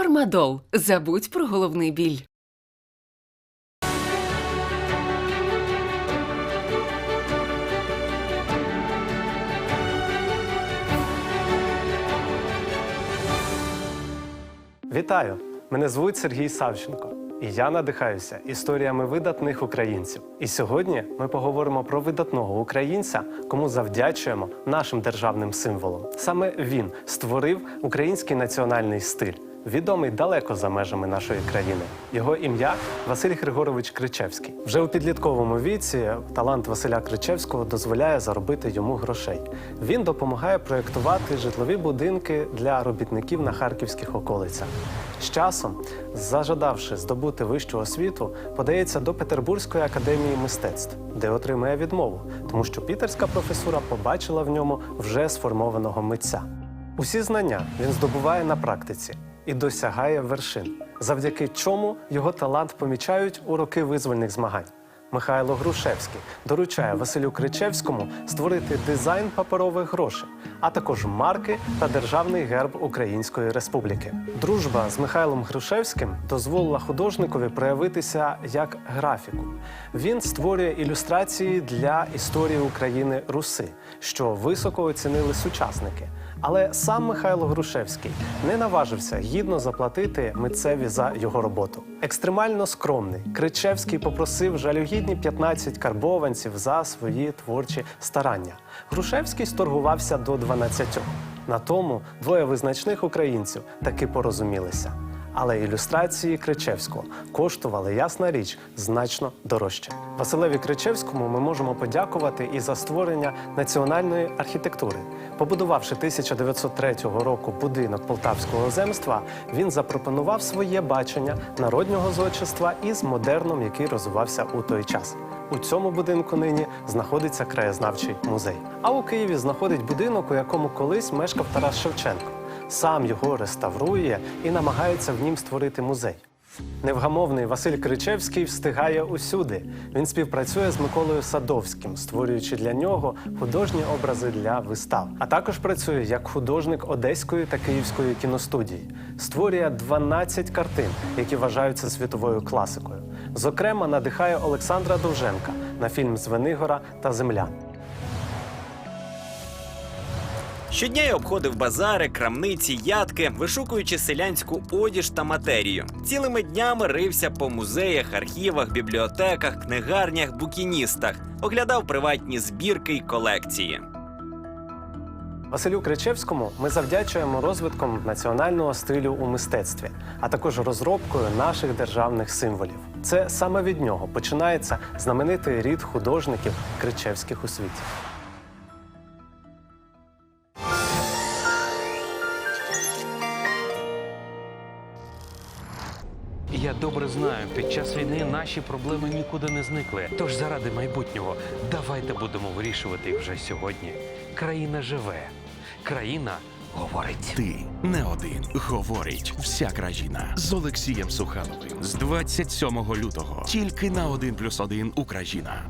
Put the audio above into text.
Фармадол. Забудь про головний біль. Вітаю! Мене звуть Сергій Савченко, і я надихаюся історіями видатних українців. І сьогодні ми поговоримо про видатного українця, кому завдячуємо нашим державним символом. Саме він створив український національний стиль, відомий далеко за межами нашої країни. Його ім'я Василь Григорович Кричевський. Вже у підлітковому віці талант Василя Кричевського дозволяє заробити йому грошей. Він допомагає проєктувати житлові будинки для робітників на харківських околицях. З часом, зажадавши здобути вищу освіту, подається до Петербурзької академії мистецтв, де отримує відмову, тому що пітерська професура побачила в ньому вже сформованого митця. Усі знання він здобуває на практиці і досягає вершин, завдяки чому його талант помічають у роки визвольних змагань. Михайло Грушевський доручає Василю Кричевському створити дизайн паперових грошей, а також марки та державний герб Української Республіки. Дружба з Михайлом Грушевським дозволила художникові проявитися як графіку. Він створює ілюстрації для історії України Руси, що високо оцінили сучасники. Але сам Михайло Грушевський не наважився гідно заплатити митцеві за його роботу. Екстремально скромний Кричевський попросив жалюгідні 15 карбованців за свої творчі старання. Грушевський сторгувався до 12. На тому двоє визначних українців таки порозумілися. Але ілюстрації Кричевського коштували, ясна річ, значно дорожче. Василеві Кричевському ми можемо подякувати і за створення національної архітектури. Побудувавши 1903 року будинок полтавського земства, він запропонував своє бачення народнього зодчества із модерном, який розвивався у той час. У цьому будинку нині знаходиться краєзнавчий музей. А у Києві знаходить будинок, у якому колись мешкав Тарас Шевченко сам його реставрує і намагається в нім створити музей. Невгамовний Василь Кричевський встигає усюди. Він співпрацює з Миколою Садовським, створюючи для нього художні образи для вистав. А також працює як художник Одеської та Київської кіностудії. Створює 12 картин, які вважаються світовою класикою. Зокрема, надихає Олександра Довженка на фільм Звенигора та Земля. Щодня я обходив базари, крамниці, ядки, вишукуючи селянську одіж та матерію. Цілими днями рився по музеях, архівах, бібліотеках, книгарнях, букіністах, оглядав приватні збірки й колекції. Василю Кричевському ми завдячуємо розвитком національного стилю у мистецтві, а також розробкою наших державних символів. Це саме від нього починається знаменитий рід художників Кричевських у світі. Я добре знаю, під час війни наші проблеми нікуди не зникли. Тож заради майбутнього давайте будемо вирішувати їх вже сьогодні. Країна живе, країна говорить. Ти не один. Говорить вся країна з Олексієм Сухановим з 27 лютого. Тільки на 1+,1 Україна.